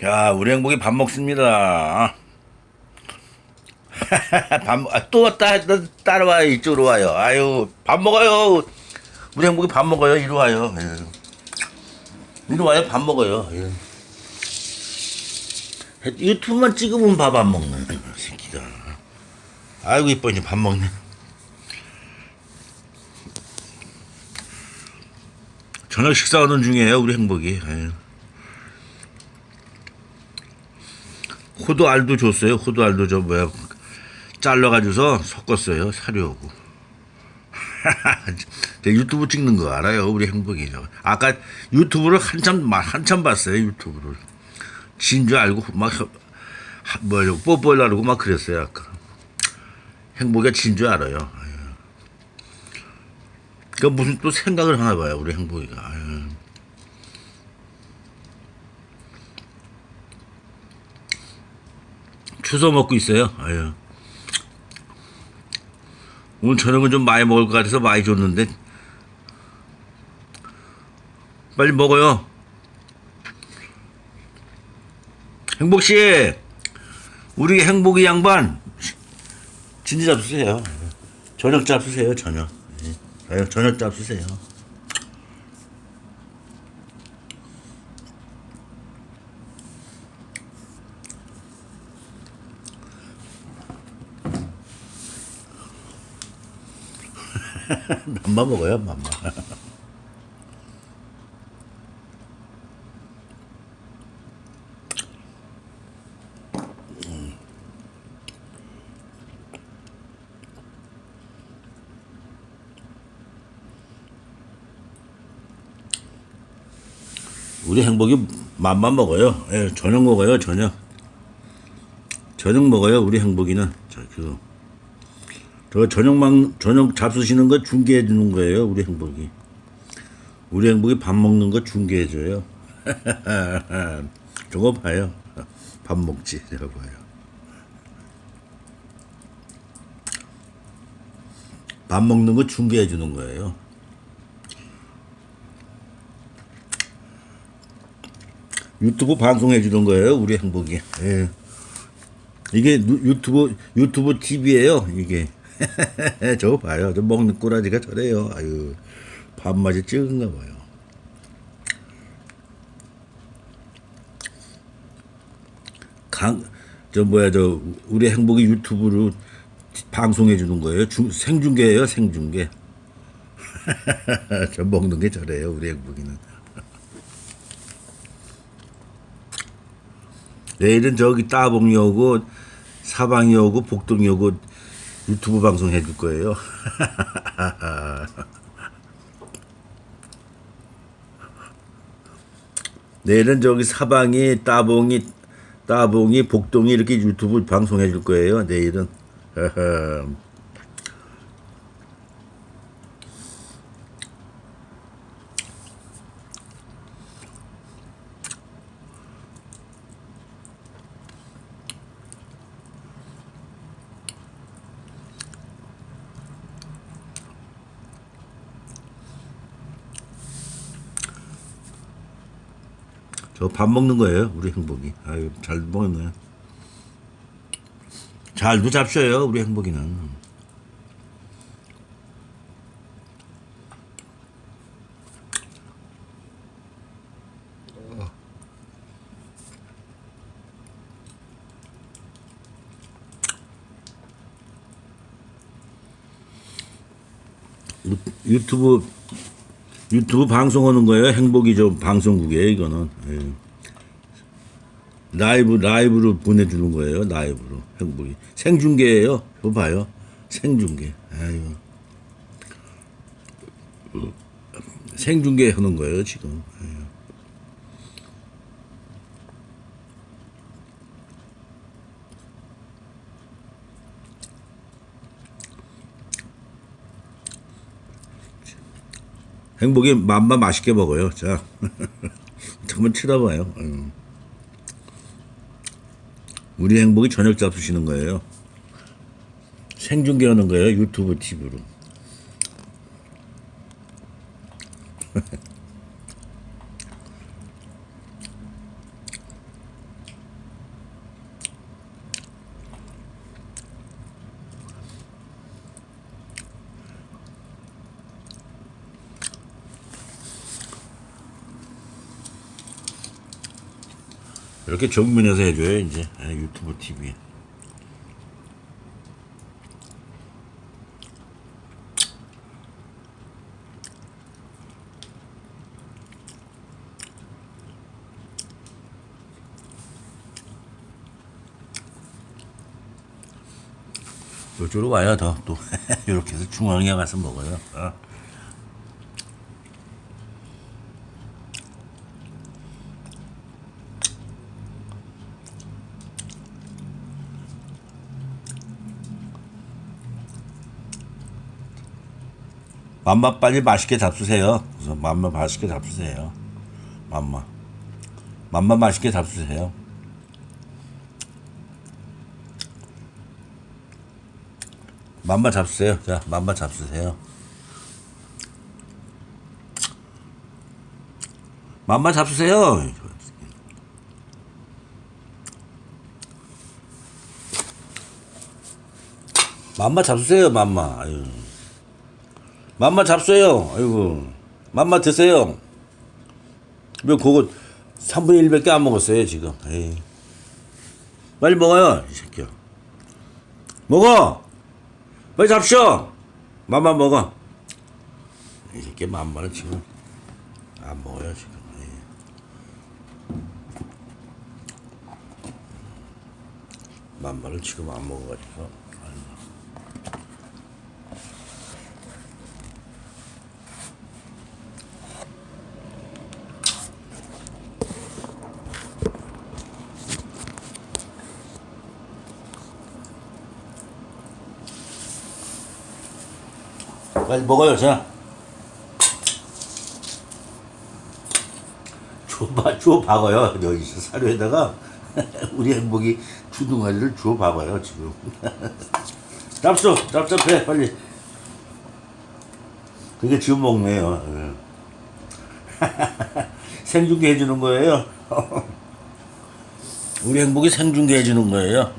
자, 우리 행복이 밥 먹습니다. 밥, 먹- 아, 또 따, 따, 따라와, 이쪽으로 와요. 아유, 밥 먹어요. 우리 행복이 밥 먹어요. 이리 와요. 예. 이리 와요. 밥 먹어요. 예. 유튜브만 찍으면 밥 안 먹는 새끼가. 아이고, 이뻐, 이제 밥 먹네. 저녁 식사하는 중이에요, 우리 행복이. 예. 호두 알도 줬어요. 호두 알도 저 뭐야 잘라가지고서 섞었어요. 사료하고. 제 유튜브 찍는 거 알아요. 우리 행복이 저. 아까 유튜브를 한참 마- 한참 봤어요. 유튜브를 진 줄 알고 막 하- 뭐야 뽀뽀하려고 막 그랬어요. 아까 행복이가 진줄 알아요. 아유. 그 무슨 또 생각을 하나 봐요. 우리 행복이가. 아유. 추서 먹고 있어요. 아유. 오늘 저녁은 좀 많이 먹을 것 같아서 많이 줬는데 빨리 먹어요. 행복 씨, 우리 행복이 양반 진지 잡수세요. 저녁 잡수세요. 저녁. 예. 아유, 저녁 잡수세요. 맘마 먹어요, 맘마. 우리 행복이 맘만 먹어요. 예, 저녁 먹어요, 저녁. 저녁 먹어요, 우리 행복이는. 저, 그, 저 저녁만, 저녁 잡수시는 거 중계해 주는 거예요, 우리 행복이. 우리 행복이 밥 먹는 거 중계해 줘요. 저거 봐요. 밥 먹지, 저거 봐요. 밥 먹는 거 중계해 주는 거예요. 유튜브 방송해 주는 거예요, 우리 행복이. 예. 이게 누- 유튜브 유튜브 TV예요, 이게. 저거 봐요. 저 먹는 꼬라지가 저래요. 아유. 밥맛이 찍은가 봐요. 강, 저 뭐야, 저, 우리 행복이 유튜브로 방송해 주는 거예요. 중, 생중계예요, 생중계. 저 먹는 게 저래요, 우리 행복이는. 내일은 저기 따봉이 오고 사방이 오고 복동이 오고 유튜브 방송 해줄 거예요. 내일은 저기 사방이 따봉이 따봉이 복동이 이렇게 유튜브 방송 해 줄 거예요. 내일은. 저 밥 먹는 거예요. 우리 행복이. 아유 잘 먹네. 잘도 잡셔요. 우리 행복이는. 유- 유튜브 유튜브 방송하는 거예요. 행복이 저 방송국이에요. 이거는 예. 라이브 라이브로 보내주는 거예요. 라이브로 행복이 생중계예요. 이거 봐요. 생중계. 아유. 생중계 하는 거예요 지금. 예. 행복이 맘마 맛있게 먹어요. 자, 한번 쳐다봐요. 음. 우리 행복이 저녁 잡수시는 거예요. 생중계하는 거예요. 유튜브 TV로. 이렇게 정면에서 해줘요 이제 예, 유튜브 TV. 이쪽으로 와야 더또 이렇게 해서 중앙에 가서 먹어요. 어. 맘마 빨리 맛있게 잡수세요. 그래서 맘마 맛있게 잡수세요. 맘마. 맘마 맛있게 잡수세요. 맘마 잡수세요. 자, 맘마 잡수세요. 맘마 잡수세요. 맘마 잡수세요, 맘마. 아유. 맘마 잡수세요. 아이고. 맘마 드세요. 왜 그거 3분의 1밖에 안 먹었어요, 지금. 에이. 빨리 먹어요, 이 새끼야. 먹어! 빨리 잡쇼! 맘마 먹어. 이 새끼 맘마는 지금 안 먹어요, 지금. 맘마를 지금 안 먹어가지고. 빨리 먹어요, 자. 주워, 주워 박아요. 여기서 사료에다가 우리 행복이 주둥아리를 주워 박아요, 지금. 잡수, 잡잡해, 빨리. 그게 지금 먹네요. 예. 생중계 해주는 거예요. 우리 행복이 생중계 해주는 거예요.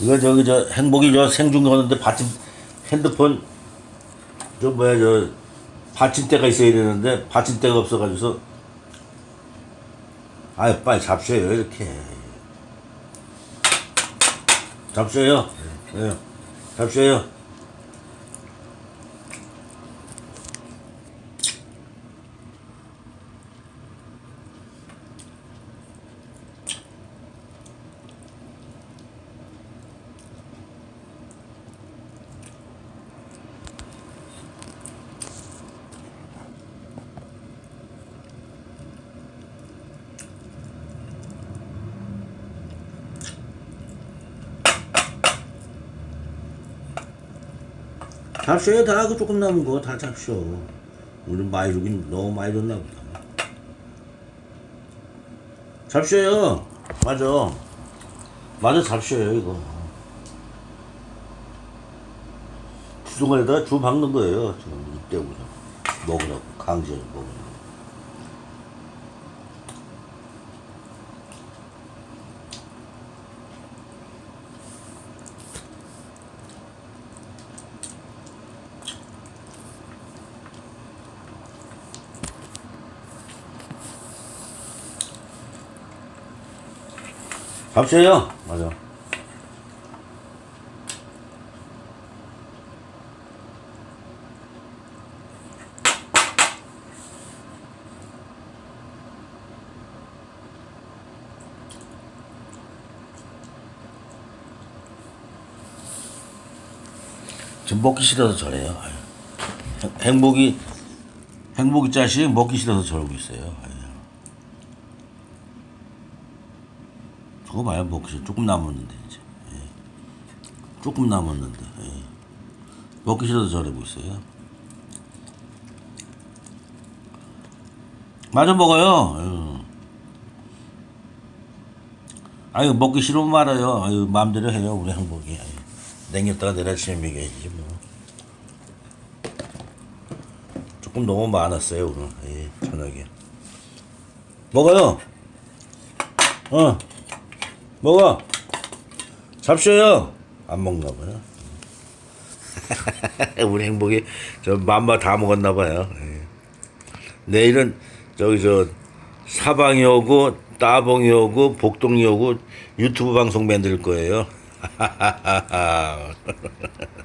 이거 저기 저 행복이 저 생중 거는데 받침 핸드폰 저 뭐야 저 받침대가 있어야 되는데 받침대가 없어가지고서 아유 빨리 잡셔요 이렇게. 잡셔요. 예 잡셔요 잡셔요. 다 그 조금 남은 거 다 잡셔 오늘 많이 주긴 너무 많이 줬나 보다. 잡셔요. 맞아. 맞아 잡셔요 이거. 주둥아리에다가 주 박는 거예요 지금. 이때부터 먹으라고 강제로 먹으라고 잡셔요 맞아 지금 먹기 싫어서 저래요. 행복이 행복이 자식 먹기 싫어서 저러고 있어요. 아유. 저거 봐요. 먹기 조금 남았는데 이제. 예. 조금 남았는데 예. 먹기 싫어서 저러고 있어요. 마저 먹어요. 아유. 먹기 싫으면 말아요. 아유 마음대로 해요 우리 아유. 냉겼다가 내일 아침에 먹여야지 뭐. 조금 너무 많았어요 오늘. 예, 저녁에. 먹어요. 어 먹어. 잡쇼요. 안 먹나 봐요. 우리 행복이 저 맘마 다 먹었나 봐요. 예. 내일은 저기 저 사방이 오고 따봉이 오고 복동이 오고 유튜브 방송 만들 거예요